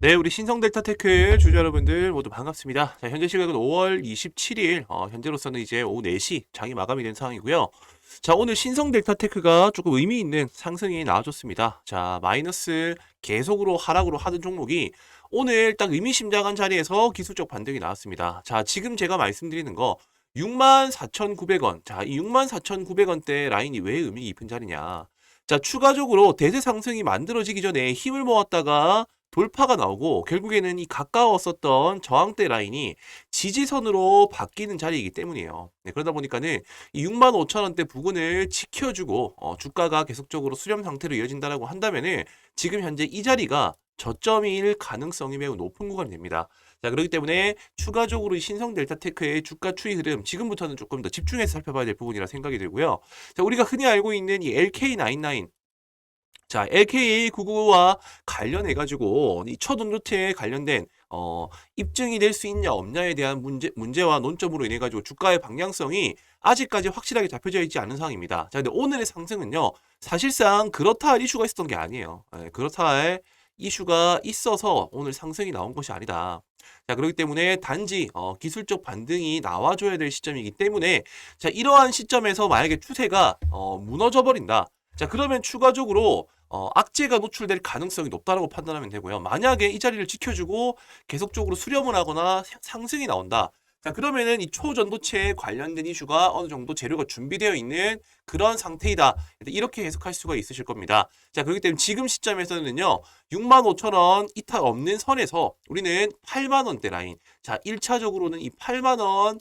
네, 우리 신성 델타 테크 주주 여러분들 모두 반갑습니다. 자, 현재 시각은 5월 27일, 어, 현재로서는 이제 오후 4시 장이 마감이 된 상황이고요. 자, 오늘 신성 델타 테크가 조금 의미 있는 상승이 나와줬습니다. 자, 마이너스 계속으로 하락으로 하던 종목이 오늘 딱 의미심장한 자리에서 기술적 반등이 나왔습니다. 자, 지금 제가 말씀드리는 거 64,900원. 자, 이 64,900원대 라인이 왜 의미 깊은 자리냐. 자, 추가적으로 대세 상승이 만들어지기 전에 힘을 모았다가 돌파가 나오고 결국에는 이 가까웠었던 저항대 라인이 지지선으로 바뀌는 자리이기 때문이에요. 네, 그러다 보니까는 이 6만 5천 원대 부근을 지켜주고 어, 주가가 계속적으로 수렴 상태로 이어진다라고 한다면은 지금 현재 이 자리가 저점일 가능성이 매우 높은 구간이 됩니다. 자, 그렇기 때문에 추가적으로 이 신성 델타테크의 주가 추이 흐름 지금부터는 조금 더 집중해서 살펴봐야 될 부분이라 생각이 들고요. 자, 우리가 흔히 알고 있는 이 LK99 자, LKA99와 관련해 가지고 이 초전도체에 관련된 어, 입증이 될 수 있냐 없냐에 대한 문제 문제와 논점으로 인해 가지고 주가의 방향성이 아직까지 확실하게 잡혀져 있지 않은 상황입니다. 자, 근데 오늘의 상승은요. 사실상 그렇다 할 이슈가 있었던 게 아니에요. 예, 그렇다 할 이슈가 있어서 오늘 상승이 나온 것이 아니다. 자, 그렇기 때문에 단지 어, 기술적 반등이 나와줘야 될 시점이기 때문에 자, 이러한 시점에서 만약에 추세가 어, 무너져 버린다. 자, 그러면 추가적으로 어, 악재가 노출될 가능성이 높다라고 판단하면 되고요. 만약에 이 자리를 지켜주고 계속적으로 수렴을 하거나 사- 상승이 나온다. 자, 그러면은 이 초전도체에 관련된 이슈가 어느 정도 재료가 준비되어 있는 그런 상태이다. 이렇게 해석할 수가 있으실 겁니다. 자, 그렇기 때문에 지금 시점에서는요, 65,000원 이탈 없는 선에서 우리는 8만원대 라인. 자, 1차적으로는 이 8만원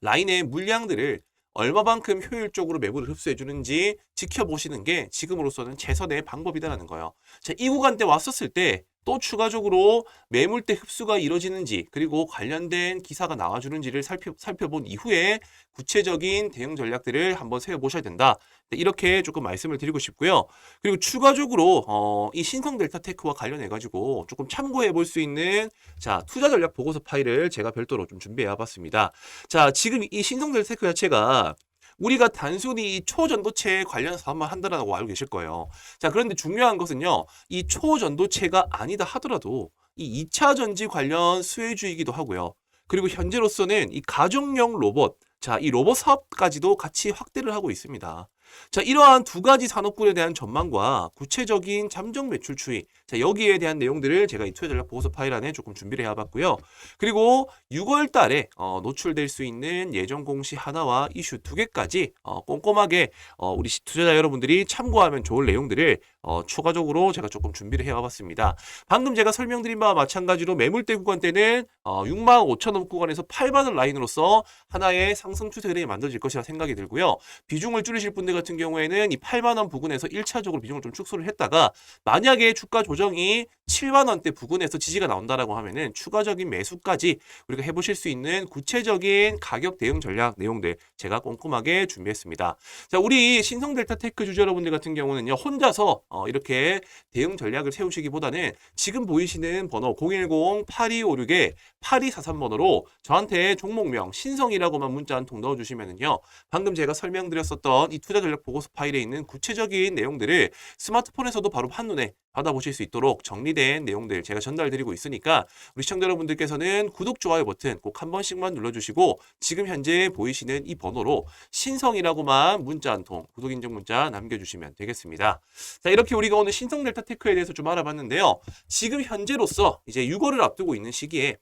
라인의 물량들을 얼마만큼 효율적으로 매물을 흡수해 주는지 지켜보시는 게 지금으로서는 최선의 방법이다라는 거예요. 자, 이 구간대 왔었을 때 또 추가적으로 매물대 흡수가 이루어지는지 그리고 관련된 기사가 나와주는지를 살펴, 살펴 본 이후에 구체적인 대응 전략들을 한번 세워보셔야 된다. 네, 이렇게 조금 말씀을 드리고 싶고요. 그리고 추가적으로 어, 이 신성 델타 테크와 관련해 가지고 조금 참고해 볼 수 있는 자 투자 전략 보고서 파일을 제가 별도로 좀 준비해 봤습니다. 자 지금 이 신성 델타 테크 자체가 우리가 단순히 이 초전도체 관련 사업만 한다라고 알고 계실 거예요. 자, 그런데 중요한 것은요. 이 초전도체가 아니다 하더라도 이 2차 전지 관련 수혜주이기도 하고요. 그리고 현재로서는 이 가정용 로봇, 자, 이 로봇 사업까지도 같이 확대를 하고 있습니다. 자, 이러한 두 가지 산업군에 대한 전망과 구체적인 잠정 매출 추이, 자, 여기에 대한 내용들을 제가 이 투자 전략 보고서 파일 안에 조금 준비를 해봤고요. 그리고 6월 달에 어, 노출될 수 있는 예정 공시 하나와 이슈 두 개까지 어, 꼼꼼하게 어, 우리 시- 투자자 여러분들이 참고하면 좋을 내용들을 어, 추가적으로 제가 조금 준비를 해와봤습니다. 방금 제가 설명드린 바와 마찬가지로 매물대 구간대는 어, 6만 5천 원 구간에서 8만 원 라인으로서 하나의 상승 추세 흐름이 만들어질 것이라 생각이 들고요. 비중을 줄이실 분들 같은 경우에는 이 8만 원 부근에서 1차적으로 비중을 좀 축소를 했다가 만약에 주가 조정이 7만 원대 부근에서 지지가 나온다라고 하면은 추가적인 매수까지 우리가 해보실 수 있는 구체적인 가격 대응 전략 내용들 제가 꼼꼼하게 준비했습니다. 자, 우리 신성델타 테크 주주 여러분들 같은 경우는요, 혼자서 어, 이렇게 대응 전략을 세우시기보다는 지금 보이시는 번호 010-8256에 8243번호로 저한테 종목명 신성이라고만 문자 한 통 넣어주시면은요, 방금 제가 설명드렸었던 이 투자 전략 보고서 파일에 있는 구체적인 내용들을 스마트폰에서도 바로 한눈에 받아보실 수 있도록 정리된 내용들 제가 전달드리고 있으니까 우리 시청자 여러분들께서는 구독, 좋아요 버튼 꼭 한 번씩만 눌러주시고 지금 현재 보이시는 이 번호로 신성이라고만 문자 한 통, 구독 인증 문자 남겨주시면 되겠습니다. 자, 이렇게 우리가 오늘 신성 델타 테크에 대해서 좀 알아봤는데요. 지금 현재로서 이제 6월을 앞두고 있는 시기에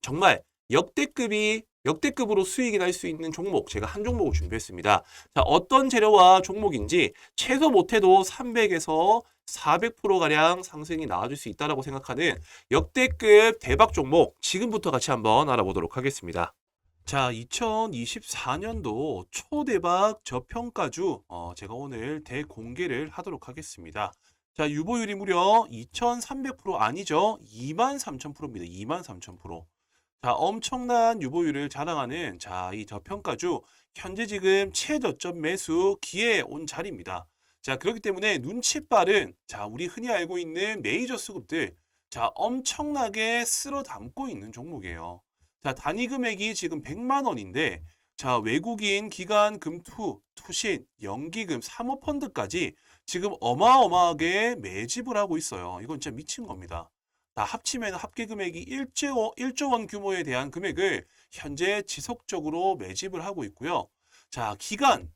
정말 역대급이 역대급으로 수익이 날 수 있는 종목 제가 한 종목을 준비했습니다. 자, 어떤 재료와 종목인지 최소 못해도 300에서 400% 가량 상승이 나와줄 수 있다라고 생각하는 역대급 대박 종목 지금부터 같이 한번 알아보도록 하겠습니다. 자, 2024년도 초대박 저평가주 어, 제가 오늘 대공개를 하도록 하겠습니다. 자, 유보율이 무려 2,300% 아니죠? 23,000%입니다. 23,000%. 자, 엄청난 유보율을 자랑하는 자, 이 저평가주 현재 지금 최저점 매수 기회에 온 자리입니다. 자, 그렇기 때문에 눈치 빠른 자, 우리 흔히 알고 있는 메이저 수급들 자, 엄청나게 쓸어 담고 있는 종목이에요. 자, 단위 금액이 지금 100만 원인데 자, 외국인 기관 금투, 투신, 연기금, 사모펀드까지 지금 어마어마하게 매집을 하고 있어요. 이건 진짜 미친 겁니다. 다 합치면 합계 금액이 1조, 원- 1조 원 규모에 대한 금액을 현재 지속적으로 매집을 하고 있고요. 자, 기간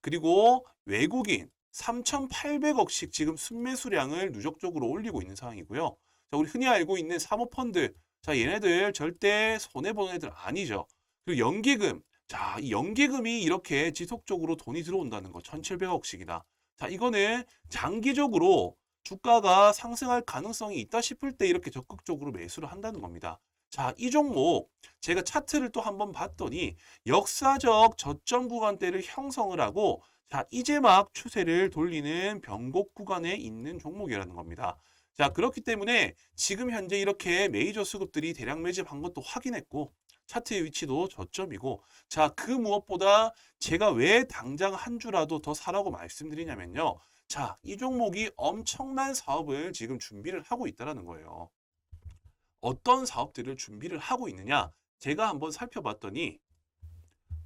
그리고 외국인 3,800억씩 지금 순매수량을 누적적으로 올리고 있는 상황이고요. 자, 우리 흔히 알고 있는 사모펀드. 자, 얘네들 절대 손해보는 애들 아니죠. 그리고 연기금. 자, 이 연기금이 이렇게 지속적으로 돈이 들어온다는 거. 1,700억씩이나. 자, 이거는 장기적으로 주가가 상승할 가능성이 있다 싶을 때 이렇게 적극적으로 매수를 한다는 겁니다. 자, 이 종목 제가 차트를 또 한번 봤더니 역사적 저점 구간대를 형성을 하고 자, 이제 막 추세를 돌리는 변곡 구간에 있는 종목이라는 겁니다. 자, 그렇기 때문에 지금 현재 이렇게 메이저 수급들이 대량 매집한 것도 확인했고 차트의 위치도 저점이고 자, 그 무엇보다 제가 왜 당장 한 주라도 더 사라고 말씀드리냐면요. 자, 이 종목이 엄청난 사업을 지금 준비를 하고 있다는 거예요. 어떤 사업들을 준비를 하고 있느냐? 제가 한번 살펴봤더니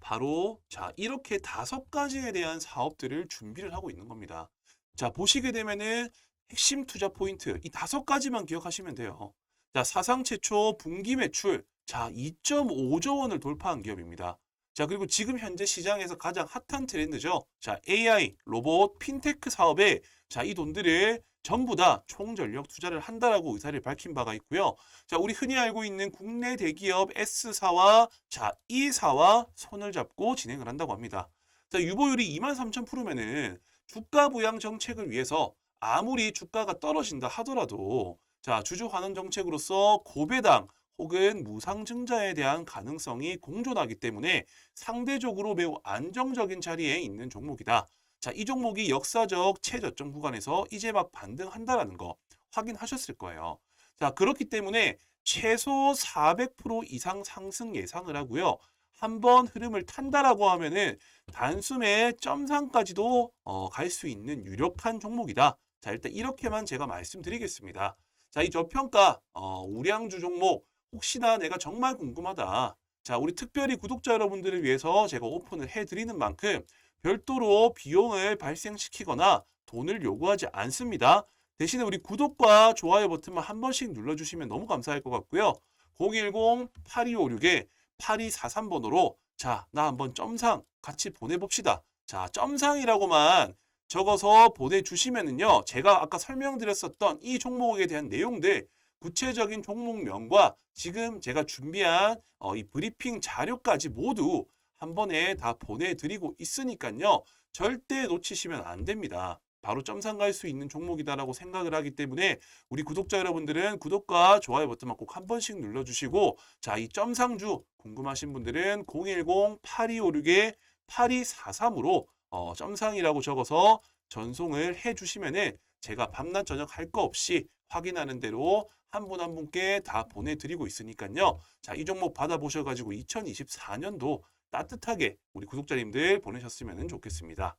바로 자, 이렇게 다섯 가지에 대한 사업들을 준비를 하고 있는 겁니다. 자, 보시게 되면은 핵심 투자 포인트 이 다섯 가지만 기억하시면 돼요. 자, 사상 최초 분기 매출 자, 2.5조 원을 돌파한 기업입니다. 자, 그리고 지금 현재 시장에서 가장 핫한 트렌드죠. 자, AI, 로봇, 핀테크 사업에 자, 이 돈들을 전부 다 총전력 투자를 한다라고 의사를 밝힌 바가 있고요. 자, 우리 흔히 알고 있는 국내 대기업 S사와 자, E사와 손을 잡고 진행을 한다고 합니다. 자, 유보율이 23,000%면은 주가 부양 정책을 위해서 아무리 주가가 떨어진다 하더라도 자, 주주 환원 정책으로서 고배당 혹은 무상증자에 대한 가능성이 공존하기 때문에 상대적으로 매우 안정적인 자리에 있는 종목이다. 자, 이 종목이 역사적 최저점 구간에서 이제 막 반등한다라는 거 확인하셨을 거예요. 자, 그렇기 때문에 최소 400% 이상 상승 예상을 하고요. 한번 흐름을 탄다라고 하면은 단숨에 점상까지도 어, 갈 수 있는 유력한 종목이다. 자, 일단 이렇게만 제가 말씀드리겠습니다. 자, 이 저평가 어, 우량주 종목 혹시나 내가 정말 궁금하다. 자, 우리 특별히 구독자 여러분들을 위해서 제가 오픈을 해드리는 만큼 별도로 비용을 발생시키거나 돈을 요구하지 않습니다. 대신에 우리 구독과 좋아요 버튼만 한 번씩 눌러주시면 너무 감사할 것 같고요. 010-8256에 8243번으로 자, 나 한번 점상 같이 보내봅시다. 자, 점상이라고만 적어서 보내주시면은요. 제가 아까 설명드렸었던 이 종목에 대한 내용들 구체적인 종목명과 지금 제가 준비한 어, 이 브리핑 자료까지 모두 한 번에 다 보내드리고 있으니까요. 절대 놓치시면 안 됩니다. 바로 점상 갈 수 있는 종목이다라고 생각을 하기 때문에 우리 구독자 여러분들은 구독과 좋아요 버튼만 꼭 한 번씩 눌러주시고 자, 이 점상주 궁금하신 분들은 010-8256에 8243으로 어, 점상이라고 적어서 전송을 해주시면은 제가 밤낮 저녁 할 거 없이 확인하는 대로 한 분한 분께 다 보내드리고 있으니까요. 자, 이 종목 받아보셔가지고 2024년도 따뜻하게 우리 구독자님들 보내셨으면 좋겠습니다.